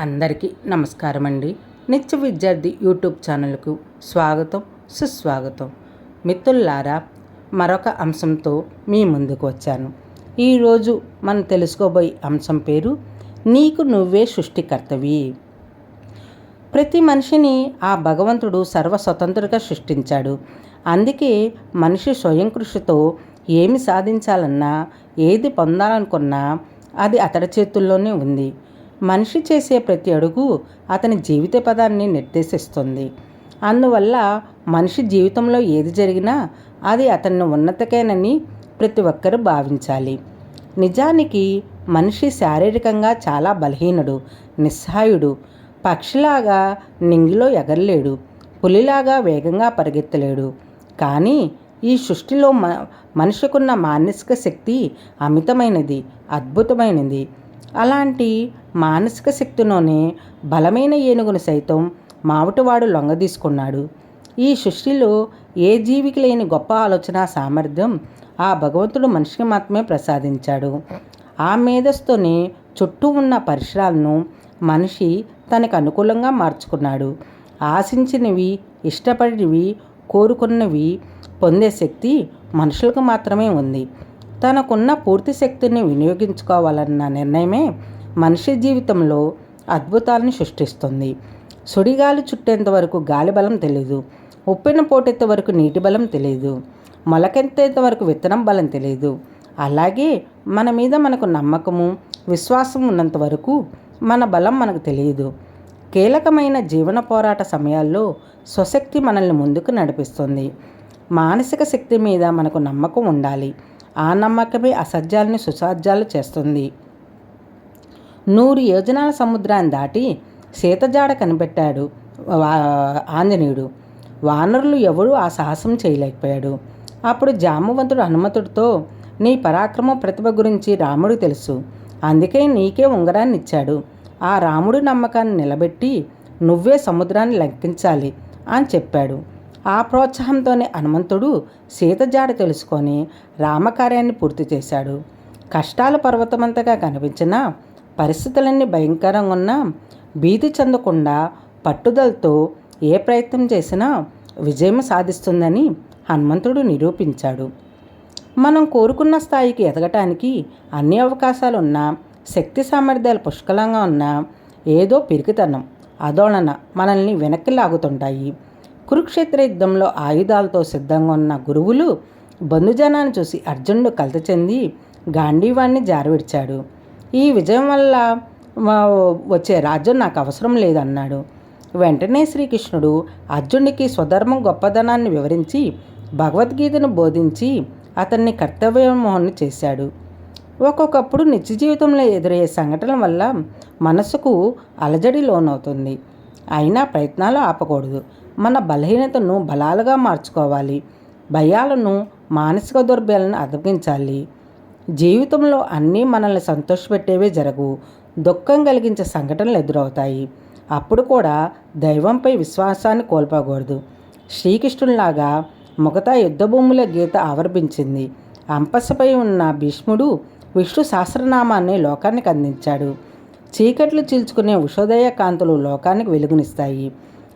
అందరికీ నమస్కారం అండి నిత్య విద్యార్థి యూట్యూబ్ ఛానల్కు స్వాగతం సుస్వాగతం. మిత్రులారా మరొక అంశంతో మీ ముందుకు వచ్చాను. ఈరోజు మనం తెలుసుకోబోయే అంశం పేరు నీకు నువ్వే సృష్టికర్తవి. ప్రతి మనిషిని ఆ భగవంతుడు సర్వస్వతంత్రుడిగా సృష్టించాడు. అందుకే మనిషి స్వయం కృషితో ఏమి సాధించాలన్నా ఏది పొందాలనుకున్నా అది అతడి చేతుల్లోనే ఉంది. మనిషి చేసే ప్రతి అడుగు అతని జీవిత పదాన్ని నిర్దేశిస్తుంది. అందువల్ల మనిషి జీవితంలో ఏది జరిగినా అది అతన్ని ఉన్నతకేనని ప్రతి ఒక్కరూ భావించాలి. నిజానికి మనిషి శారీరకంగా చాలా బలహీనుడు నిస్సహాయుడు పక్షిలాగా నింగిలో ఎగరలేడు పులిలాగా వేగంగా పరిగెత్తలేడు. కానీ ఈ సృష్టిలో మ మనిషికున్న మానసిక శక్తి అమితమైనది అద్భుతమైనది. అలాంటి మానసిక శక్తిలోనే బలమైన ఏనుగును సైతం మావటివాడు లొంగదీసుకున్నాడు ఈ సృష్టిలో ఏ జీవికి లేని గొప్ప ఆలోచన సామర్థ్యం ఆ భగవంతుడు మనిషికి మాత్రమే ప్రసాదించాడు. ఆ మేధస్తోనే చుట్టూ ఉన్న పరిసరాలను మనిషి తనకు అనుకూలంగా మార్చుకున్నాడు. ఆశించినవి ఇష్టపడినవి కోరుకున్నవి పొందే శక్తి మనుషులకు మాత్రమే ఉంది. తనకున్న పూర్తి శక్తిని వినియోగించుకోవాలన్న నిర్ణయమే మనిషి జీవితంలో అద్భుతాలను సృష్టిస్తుంది. సుడిగాలి చుట్టేంత వరకు గాలి బలం తెలియదు ఉప్పిన పోటెత్త వరకు నీటి బలం తెలియదు మొలకెత్తేంత వరకు విత్తనం బలం తెలియదు అలాగే మన మీద మనకు నమ్మకము విశ్వాసం ఉన్నంత వరకు మన బలం మనకు తెలియదు. కీలకమైన జీవన పోరాట సమయాల్లో స్వశక్తి మనల్ని ముందుకు నడిపిస్తుంది. మానసిక శక్తి మీద మనకు నమ్మకం ఉండాలి. ఆ నమ్మకమే అసత్యాలని సుసాధ్యాలు చేస్తుంది. నూరు యోజనాల సముద్రాన్ని దాటి సీతజాడ కనిపెట్టాడు ఆంజనేయుడు. వానరులు ఎవరూ ఆ సాహసం చేయలేకపోయాడు. అప్పుడు జామవంతుడు హనుమంతుడితో నీ పరాక్రమ ప్రతిభ గురించి రాముడు తెలుసు. అందుకే నీకే ఉంగరాన్ని ఇచ్చాడు. ఆ రాముడు నమ్మకాన్ని నిలబెట్టి నువ్వే సముద్రాన్ని లంకించాలి అని చెప్పాడు. ఆ ప్రోత్సాహంతోనే హనుమంతుడు సీత జాడ తెలుసుకొని రామకార్యాన్ని పూర్తి చేశాడు. కష్టాల పర్వతమంతగా కనిపించినా పరిస్థితులన్నీ భయంకరంగా ఉన్నా భీతి చెందకుండా పట్టుదలతో ఏ ప్రయత్నం చేసినా విజయం సాధిస్తుందని హనుమంతుడు నిరూపించాడు. మనం కోరుకున్న స్థాయికి ఎదగటానికి అన్ని అవకాశాలు ఉన్నా శక్తి సామర్థ్యాలు పుష్కలంగా ఉన్నా ఏదో పిరికితనం ఆందోళన మనల్ని వెనక్కి లాగుతుంటాయి. కురుక్షేత్ర యుద్ధంలో ఆయుధాలతో సిద్ధంగా ఉన్న గురువులు బంధుజనాన్ని చూసి అర్జునుడు కలత చెంది గాంధీవాణ్ణి జారవిడిచాడు. ఈ విజయం వల్ల వచ్చే రాజ్యం నాకు అవసరం లేదన్నాడు. వెంటనే శ్రీకృష్ణుడు అర్జునుడికి స్వధర్మం గొప్పదనాన్ని వివరించి భగవద్గీతను బోధించి అతన్ని కర్తవ్యమోహన్ని చేశాడు. ఒక్కొక్కప్పుడు నిత్య జీవితంలో ఎదురయ్యే సంఘటనల వల్ల మనసుకు అలజడి లోనవుతుంది అయినా ప్రయత్నాలు ఆపకూడదు. మన బలహీనతను బలాలుగా మార్చుకోవాలి. భయాలను మానసిక దౌర్బల్యాలను అధిగమించాలి. జీవితంలో అన్నీ మనల్ని సంతోషపెట్టేవే జరగు. దుఃఖం కలిగించే సంఘటనలు ఎదురవుతాయి. అప్పుడు కూడా దైవంపై విశ్వాసాన్ని కోల్పోకూడదు. శ్రీకృష్ణునిలాగా ముగతా యుద్ధభూముల గీత ఆవర్భించింది. అంపసపై ఉన్న భీష్ముడు విష్ణు సహస్రనామాన్ని లోకానికి అందించాడు. చీకట్లు చీల్చుకునే ఉషోదయ కాంతులు లోకానికి వెలుగునిస్తాయి.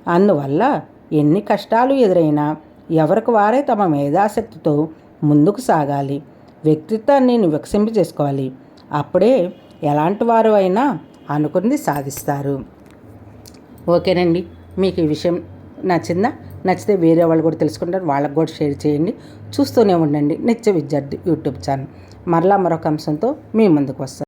అందువల్ల ఎన్ని కష్టాలు ఎదురైనా ఎవరికి వారే తమ మేధాశక్తితో ముందుకు సాగాలి. వ్యక్తిత్వాన్ని వికసింపజేసుకోవాలి అప్పుడే ఎలాంటి వారు అయినా అనుకుంది సాధిస్తారు. ఓకేనండి. మీకు ఈ విషయం నచ్చిందా? నచ్చితే వేరే వాళ్ళు కూడా తెలుసుకుంటారు. వాళ్ళకు కూడా షేర్ చేయండి. చూస్తూనే ఉండండి. నిత్య విద్యార్థి యూట్యూబ్ ఛానల్. మరలా మరొక అంశంతో మీ ముందుకు వస్తాను.